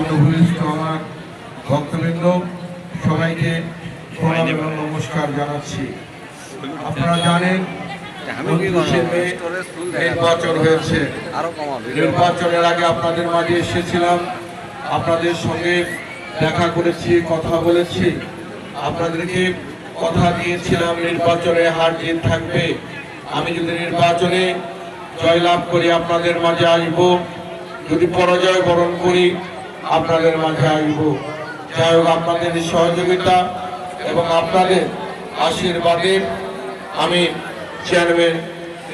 সামনে ভূমিষ্ঠ আমার ভক্তবৃন্দ, সবাইকে নমস্কার জানাচ্ছি। আপনারা জানেন নির্বাচন হয়েছে। নির্বাচনের আগে আপনাদের মাঝে এসেছিলাম। আপনাদের সঙ্গে দেখা করেছি, কথা বলেছি। আপনাদেরকে কথা দিয়েছিলাম নির্বাচনে হার জিত থাকবে। আমি যদি নির্বাচনে জয়লাভ করি, আপনাদের মাঝে আসব। যদি পরাজয় বরণ করি আপনাদের মাঝে আসব। যাই হোক, আপনাদের সহযোগিতা এবং আপনাদের আশীর্বাদে আমি চেয়ারম্যান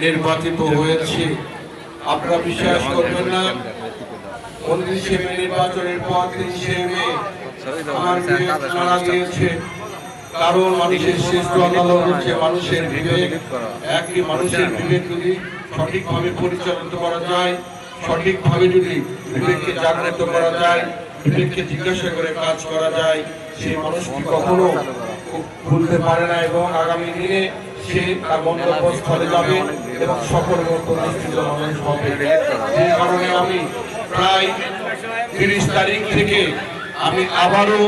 নির্বাচিত হয়েছি। আপনারা বিশ্বাস করবেন না, উনত্রিশে মে নির্বাচনের পর তিরিশে মে আমার বিবেক দিয়েছে। কারণ মানুষের শ্রেষ্ঠ আদালত হচ্ছে মানুষের বিবেক। একটি মানুষের বিবেক যদি সঠিকভাবে পরিচালিত করা যায় সঠিকভাবে যদি বিবেককে জাগ্রত করা যায়, বিবেককে জিজ্ঞাসা করে কাজ করা যায়, সেই মানুষটি কখনো ভুলতে পারে না এবং আগামী দিনে সে তার গন্তব্যস্থলে যাবে এবং সকল নিশ্চিত মানুষ হবে। যে কারণে আমি প্রায় তিরিশ তারিখ থেকে আমি আবারও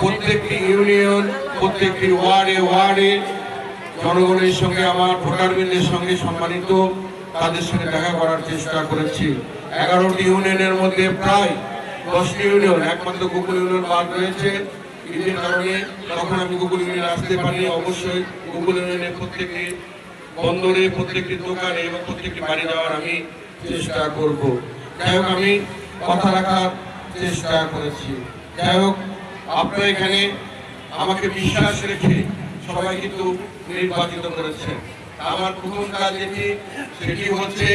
প্রত্যেকটি ইউনিয়ন, প্রত্যেকটি ওয়ার্ডে ওয়ার্ডে জনগণের সঙ্গে, আমার ভোটারবৃন্দের সঙ্গে সম্মানিত তাদের সঙ্গে দেখা করার চেষ্টা করেছি। এগারোটি ইউনিয়নের মধ্যে প্রায় দশটি ইউনিয়ন, একমাত্র গোকুল ইউনিয়ন বাদ রয়েছে। ঈদের কারণে তখন আমি গোকুল ইউনিয়নে আসতে পারিনি। অবশ্যই গুগল ইউনিয়নের প্রত্যেকটি বন্দরে, প্রত্যেকটি দোকানে এবং প্রত্যেকটি বাড়ি যাওয়ার আমি চেষ্টা করব। যাই হোক, আমি কথা রাখার চেষ্টা করেছি। যাই হোক, আপনারা এখানে আমাকে বিশ্বাস রেখে সবাই কিন্তু নির্বাচিত করেছেন। আমার প্রথম কাজ যেটি, সেটি হচ্ছে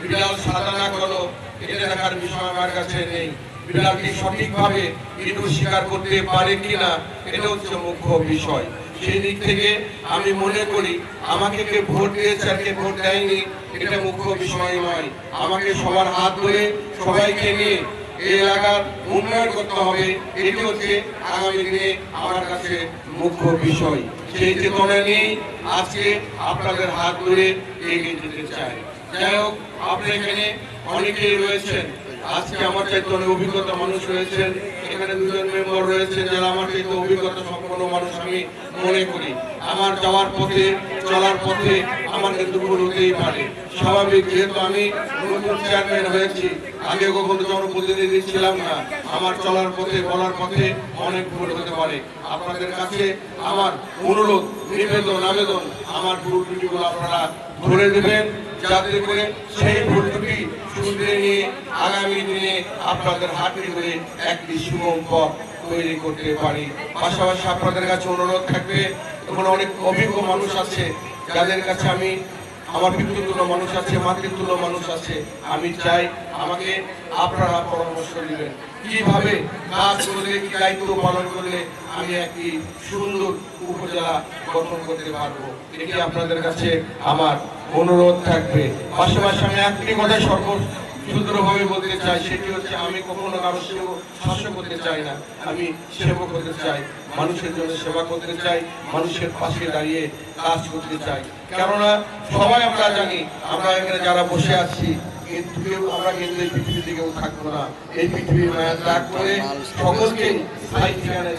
বিড়াল সাদা না করল এটা দেখার বিষয় আমার কাছে নেই। বিড়ালটি সঠিকভাবে মৃত্যু স্বীকার করতে পারে কিনা, এটা হচ্ছে মুখ্য বিষয়। সেই দিক থেকে আমি মনে করি, আমাকে কে ভোট দিয়েছে আর কে ভোট দেয়নি, এটা মুখ্য বিষয় নয়। আমাকে সবার হাত ধরে সবাইকে নিয়ে এই এলাকার উন্নয়ন করতে হবে, এটি হচ্ছে আগামী দিনে আমার কাছে মুখ্য বিষয়। সেই চেতনা নিয়েই আজকে আপনাদের হাত ধরে এগিয়ে যেতে চাই। যাই হোক, আপনি এখানে অনেকেই রয়েছেন। আজকে আমার চাইতে অনেক অভিজ্ঞতা মানুষ রয়েছেন। এখানে দুজন মেম্বার রয়েছেন যারা আমার চাইতে অভিজ্ঞতা সম্পন্ন মানুষ আমি মনে করি। আমার যাওয়ার পথে, চলার পথে আমার কিন্তু ভুল হতেই পারে। স্বাভাবিক, যেহেতু আমি নতুন চেয়ারম্যান হয়েছি, আগে কখনো জনপ্রতিনিধি ছিলাম না। আমার চলার পথে, বলার পথে অনেক ভুল হতে পারে। আপনাদের কাছে আমার অনুরোধ, নিবেদন, আবেদন, আমার ভুল ত্রুটিগুলো আপনারা ধরে দেবেন যাতে করে সেই ভুল ত্রুটি শুধরে নিয়ে আগামী দিনে আপনাদের হাতে ধরে একটি সুগম তৈরি করতে পারি। পাশাপাশি আপনাদের কাছে অনুরোধ থাকবে এখন অনেক অভিজ্ঞ মানুষ আছে যাদের কাছে আমি আমার পিতৃতুল্য মানুষ আছে মাতৃতুল্য মানুষ আছে। আমি চাই আমাকে আপনারা পরামর্শ দিবেন। কীভাবে কাজ করলে কি দায়িত্ব পালন করলে আমি একটি সুন্দর উপজেলা গঠন করতে পারব, এটি আপনাদের কাছে আমার অনুরোধ থাকবে। পাশাপাশি আমি একটি কথায় সর্ব সুন্দরভাবে বলতে চাই, সেটি হচ্ছে আমি কখনো কারও শাসন করতে চাই না। আমি সেবক হতে চাই, মানুষের জন্য সেবা করতে চাই, মানুষের পাশে দাঁড়িয়ে কাজ করতে চাই। কেননা, সবাই আমরা জানি, আমরা এখানে যারা বসে আছি এই পৃথিবীর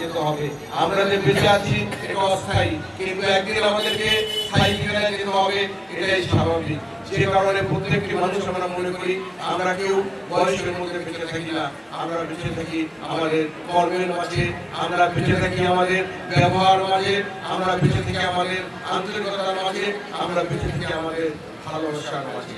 যেতে হবে। আমরা যে বেঁচে আছি, এটা অস্থায়ী। একদিন আমাদেরকে যেতে হবে, এটাই স্বাভাবিক। যে কারণে প্রত্যেকটি মানুষ আমরা মনে করি, আমরা কেউ বয়সের মধ্যে বেঁচে থাকি না। আমরা বেঁচে থাকি আমাদের কর্মের মাঝে, আমরা বেঁচে থাকি আমাদের ব্যবহার মাঝে, আমরা বেঁচে থাকি আমাদের আন্তরিকতার মাঝে, আমরা বেঁচে থাকি আমাদের ভালোবাসার মাঝে।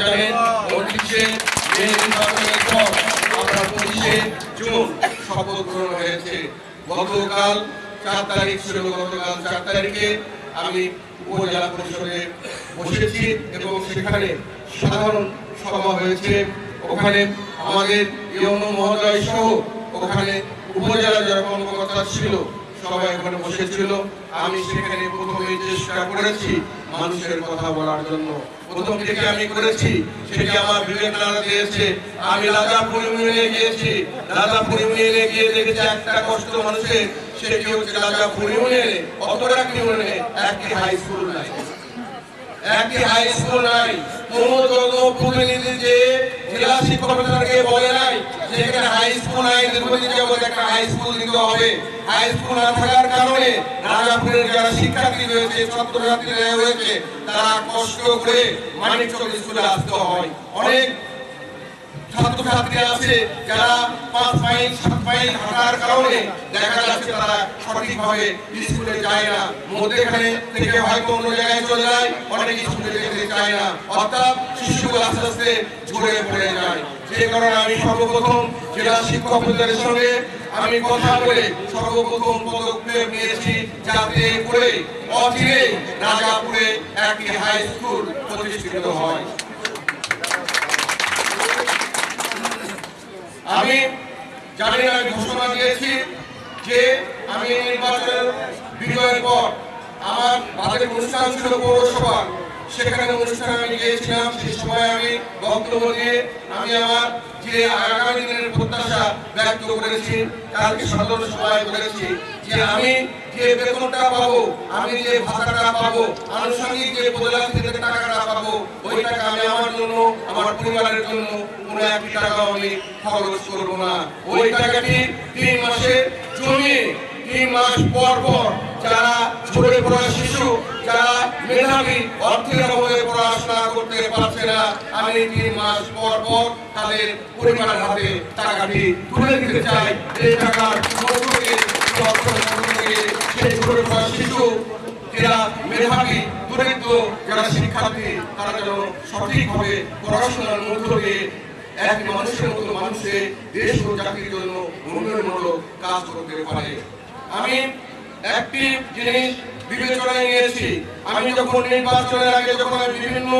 জানেন উনত্রিশে মে নির্বাচনের পর আপনার পঁচিশে জুন শপথ হয়েছে। গতকাল চার তারিখ ছিল, গতকাল চার তারিখে আমি উপজেলা পরিষদে বসেছি এবং সেখানে সাধারণ সভা হয়েছে। ওখানে আমাদের ইউনো মহোদয় সহ ওখানে উপজেলা যারা কর্মকর্তা ছিল, সবাই ওখানে বসেছিল। আমি সেখানে প্রথমে চেষ্টা করেছি মানুষের কথা বলার জন্য। প্রথম থেকে আমি করেছি, সেটি আমার বিবেক নাড়া দিয়েছে। আমি রাজাপুর ইউনিয়নে গিয়েছি। রাজাপুর ইউনিয়নে গিয়ে দেখেছি একটা কষ্ট মানুষের সেটি হচ্ছে রাজাপুর ইউনিয়নে, অতটা ইউনিয়নে একটি হাই স্কুল নাই। একটি হাই স্কুল নাই। কোন জনপ্রতিনিধি যে জেলা শিক্ষক বলে নাই যে এখানে হাই স্কুল নাই, দীর্ঘদিন যাবত একটা হাই স্কুল দিতে হবে। হাই স্কুল না থাকার কারণে রাজাপুরের যারা শিক্ষার্থী রয়েছে ছাত্রছাত্রীরা রয়েছে তারা কষ্ট করে মানিকচক স্কুলে আসতে হয়। অনেক আছে, যারা পাঁচ মাইল, সাত মাইল হাঁটার কারণে দেখা যাচ্ছে তারা সঠিকভাবে স্কুলে যায় না। মধ্যেখানে থেকে হয়তো অন্য জায়গায় চলে যায়, অনেক স্কুলে যেতে চায় না। অর্থাৎ শিশুগুলো আস্তে আস্তে ঝরে পড়ে যায়। কারণে আমি সর্বপ্রথম জেলা সঙ্গে আমি কথা বলে সর্বপ্রথম পদক্ষেপ নিয়েছি যাতে করে অচিরে রাজাপুরে একটি হাই স্কুল প্রতিষ্ঠিত হয়। আমি জানি আমি ঘোষণা দিয়েছি যে আমি নির্বাচনের বিজয়ের পর আমার বাজেট অনুষ্ঠান ছিল পৌরসভা। সেখানে অনুষ্ঠানে আমি গিয়েছিলাম। সেই সময় আমি বক্তব্য দিয়ে আমি আমার যে আগামী দিনের প্রত্যাশা ব্যক্ত করেছি কালকে সাধারণ সভায় বলেছি যে আমি যে বেতনটা পাবো, আমি যে ভাতাটা পাবো, আনুষঙ্গিক যে যে টাকাটা পাবো, ওই টাকা আমি আমার জন্য, আমার পরিবারের জন্য কোনো একটি টাকাও আমি খরচ করব না। ওই টাকাটি তিন মাসে জমিয়ে তিন মাস পর পর যারা ঝরে পড়া শিশু, যারা মেধাবী, অর্থের অভাবে পড়াশোনা করতে পারছে না, আমি তিন মাস পর পর তাদের পরিবারের হাতে টাকাটি তুলে দিতে চাই। এই টাকার সেই ঝরে পড়া শিশু, যারা মেধাবী, দরিদ্র, যারা শিক্ষার্থী, তারা যেন সঠিকভাবে পড়াশোনার মধ্য দিয়ে এক মানুষের মতো মানুষের দেশ ও জাতির জন্য উন্নয়নমূলক কাজ করতে পারে। আমি একটি জিনিস বিবেচনায় নিয়েছি। আমি যখন নির্বাচনের আগে যখন বিভিন্ন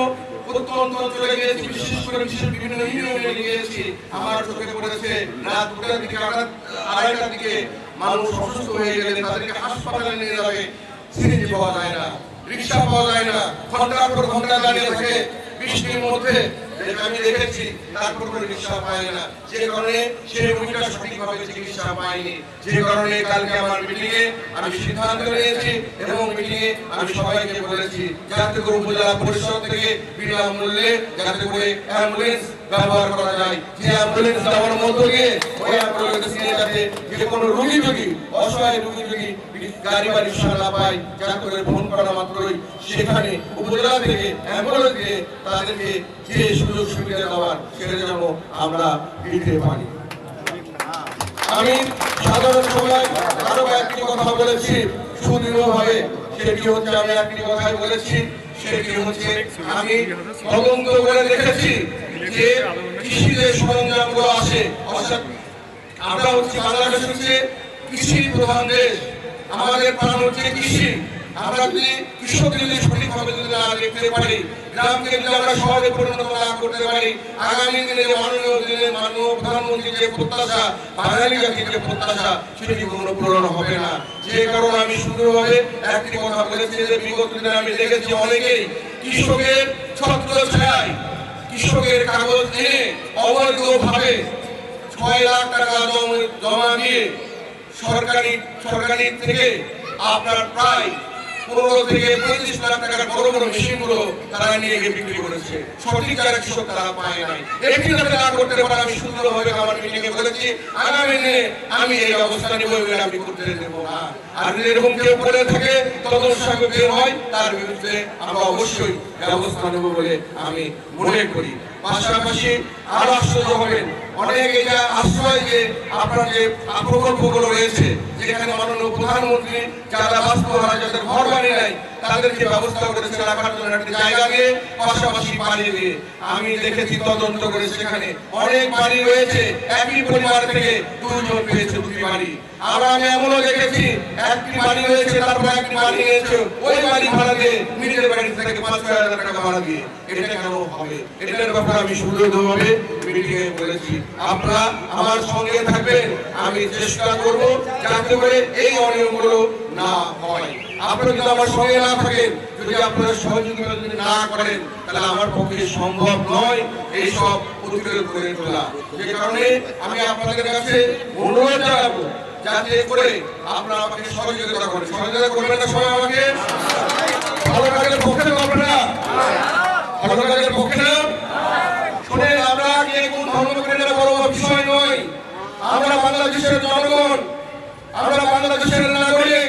মানুষ অসুস্থ হয়ে গেলে তাদেরকে হাসপাতালে নিয়ে যাবে পাওয়া যায় না, রিক্সা পাওয়া যায় না, ঘণ্টার পর ঘণ্টা দাঁড়িয়ে থাকে, বৃষ্টির মধ্যে আমি দেখেছি তারপর করে রিক্সা পায় না। যে কারণে সেই রোগীটা সঠিকভাবে চিকিৎসা পায়নি যে কারণে কালকে আমার মিটিং এ আমি সিদ্ধান্ত নিয়েছি এবং মিটিং এ আমি সবাইকে বলেছি, যাতে করে উপজেলা পরিষদ থেকে বিনামূল্যে যাতে করে অ্যাম্বুলেন্স ব্যবহার করা যায়। যে অ্যাম্বুলেন্স দেওয়ার মধ্য দিয়ে ওই অ্যাম্বুলেন্স নিয়ে যাতে যে কোনো রোগী যদি, অসহায় রোগী যদি গাড়ি বা রিক্সা না পায় যাতে করে ফোন করা মাত্রই সেখানে উপজেলা থেকে অ্যাম্বুলেন্স দিয়ে তাদেরকে যে সুযোগ সুবিধা দেওয়ার, সেটা যেন আমরা দিতে পারি। আমি সাধারণ সভায় আরও একটি কথা বলেছি, সুদৃঢ়ভাবে। সেটি হচ্ছে আমি একটি কথাই বলেছি, সেটি হচ্ছে আমি দেখেছি যে কৃষি সরঞ্জামগুলো আসে অর্থাৎ আমরা হচ্ছে বাংলাদেশ হচ্ছে কৃষি প্রধান দেশ। আমাদের প্রাণ হচ্ছে কৃষি। আমরা যদি কৃষক যদি সঠিকভাবে যদি না দেখতে পারি, গ্রামকে যদি আমরা শহরে পরিণত না করতে পারি, আগামী দিনে যে মাননীয় দিনে মাননীয় প্রধানমন্ত্রীর যে প্রত্যাশা, বাঙালি জাতির যে প্রত্যাশা, সেটি কোনো পূরণ হবে না? যে কারণে আমি সুন্দরভাবে একটি কথা বলেছি যে বিগত দিনে আমি দেখেছি অনেকেই কৃষকের ছত্র ছায় কৃষকের কাগজ এনে অবৈধভাবে ছয় লাখ টাকা জমা দিয়ে সরকারি সরকারি থেকে আপনার প্রায় আমি এই আমি করতে আর এরকম কেউ করে থাকে হয় তার বিরুদ্ধে আমরা অবশ্যই ব্যবস্থা নেব বলে আমি মনে করি। পাশাপাশি আরও আশ্চর্য হবেন অনেক এটা আশ্রয় যে আপনার যে প্রকল্পগুলো রয়েছে, যেখানে মাননীয় প্রধানমন্ত্রী যারা বাস্তব যাদের ঘর বাড়ি নাই তাদেরকে ব্যবস্থা করেছে রাখার জন্য জায়গা দিয়ে পাশাপাশি বাড়ি দিয়ে। আমি দেখেছি তদন্ত করে সেখানে অনেক বাড়ি রয়েছে, একই পরিবার থেকে দুজন পেয়েছে দুটি বাড়ি। আমি আপনারা আমার সঙ্গে থাকবেন, আমি চেষ্টা করব যাতে করে এই অনিয়মগুলো না হয়। আপনারা যদি আমার সঙ্গে না থাকেন, যদি আপনারা সহযোগিতা যদি না করেন, তাহলে আমার পক্ষে সম্ভব নয় এই সব প্রতিরোধ করে তোলা। যে কারণে আমি আপনাদের কাছে অনুরোধ জানাব, যাতে করে আপনারা আমাকে সহযোগিতা করেন। সহযোগিতা করবেন না সবাই আমাকে? ভালো কাজের পক্ষে আপনারা ভালো কাজের পক্ষে না? শুনে আমরা কে কোন ধর্ম করি বড় বিষয় নয়। আমরা বাংলাদেশের জনগণ, আমরা বাংলাদেশের নাগরিক।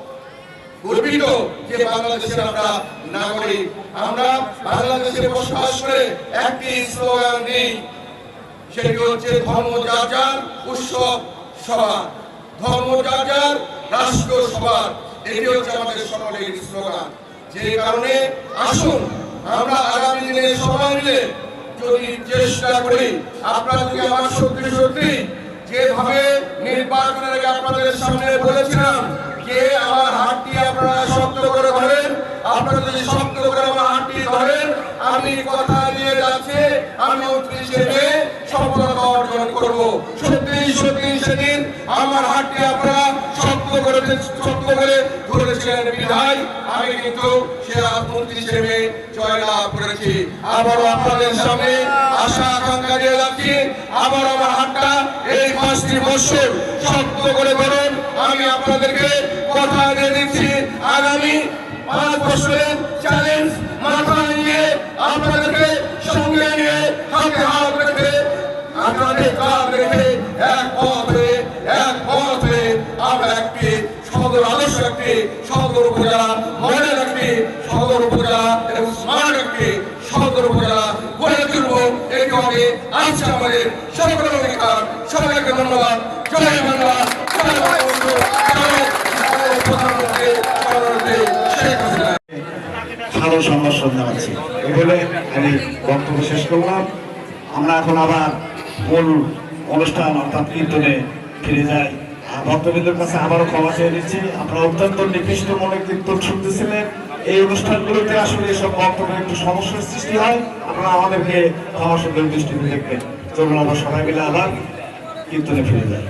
গর্বিত যে বাংলাদেশের আমরা নাগরিক। আমরা বাংলাদেশে বসবাস করে একটি স্লোগান দিই, সেটি হচ্ছে ধর্ম যার যার উৎসব সবার ধর্ম যার যার রাষ্ট্র সবার এটি হচ্ছে আমাদের সকলের স্লোগান। যে কারণে আসুন, আমরা আগামী দিনে সবাই মিলে যদি চেষ্টা করি, আপনারা যদি আমার সত্যি সত্যি যেভাবে নির্বাচনের আগে আপনাদের সামনে বলেছিলাম যে আমার হাতটি আপনারা শক্ত করে ধরেন? আপনারা যদি শক্ত করে আমার হাতটি ধরেন, আমি কথা দিয়ে যাচ্ছি, আমি উনত্রিশে সফলতা অর্জন করব। সত্যি সত্যি সেদিন আমার হাতটি আপনারা শক্ত করে শক্ত করে ধরেছিলেন আমি কিন্তু সে উনত্রিশে মে জয়লাভ করেছি। আবারও আপনাদের সামনে আশা, আকাঙ্ক্ষা দিয়ে যাচ্ছি। আবার আমার হাতটা এই পাঁচটি বছর শক্ত করে ধরুন। আমি আপনাদেরকে কথা দিয়ে দিচ্ছি। আগামী পাঁচ বছরের চ্যালেঞ্জ মাথায় নিয়ে আপনাদেরকে সঙ্গে নিয়ে হাতে হাত রেখে আপনাদের কাজ রেখে এক পথে এক পথে আমরা একটি সদর আদর্শ, একটি সদর উপজেলা মডেল একটি সদর উপজেলা এবং স্মার্ট একটি সদর উপজেলা গড়ে তুলব। এটি হবে আজকে আমাদের সকলের অধিকার, সবাইকে ধন্যবাদ। জয় ভালো সংবাদ সম্ভাষণ জানাচ্ছি। এই বলে আমি বক্তব্য শেষ করলাম। আমরা এখন আবার মূল অনুষ্ঠান অর্থাৎ কীর্তনে ফিরে যাই। ভক্তবৃন্দের কাছে আবারও ক্ষমা চেয়ে নিচ্ছি। আপনারা অত্যন্ত নিকৃষ্ট মনে কীর্তন শুনতেছিলেন। এই অনুষ্ঠানগুলোতে আসলে এসব বক্তব্যে একটু সমস্যার সৃষ্টি হয়। আপনারা আমাদেরকে ক্ষমা সুন্দর দৃষ্টিতে দেখবেন। চলুন আমরা সবাই মিলে আবার কীর্তনে ফিরে যাই।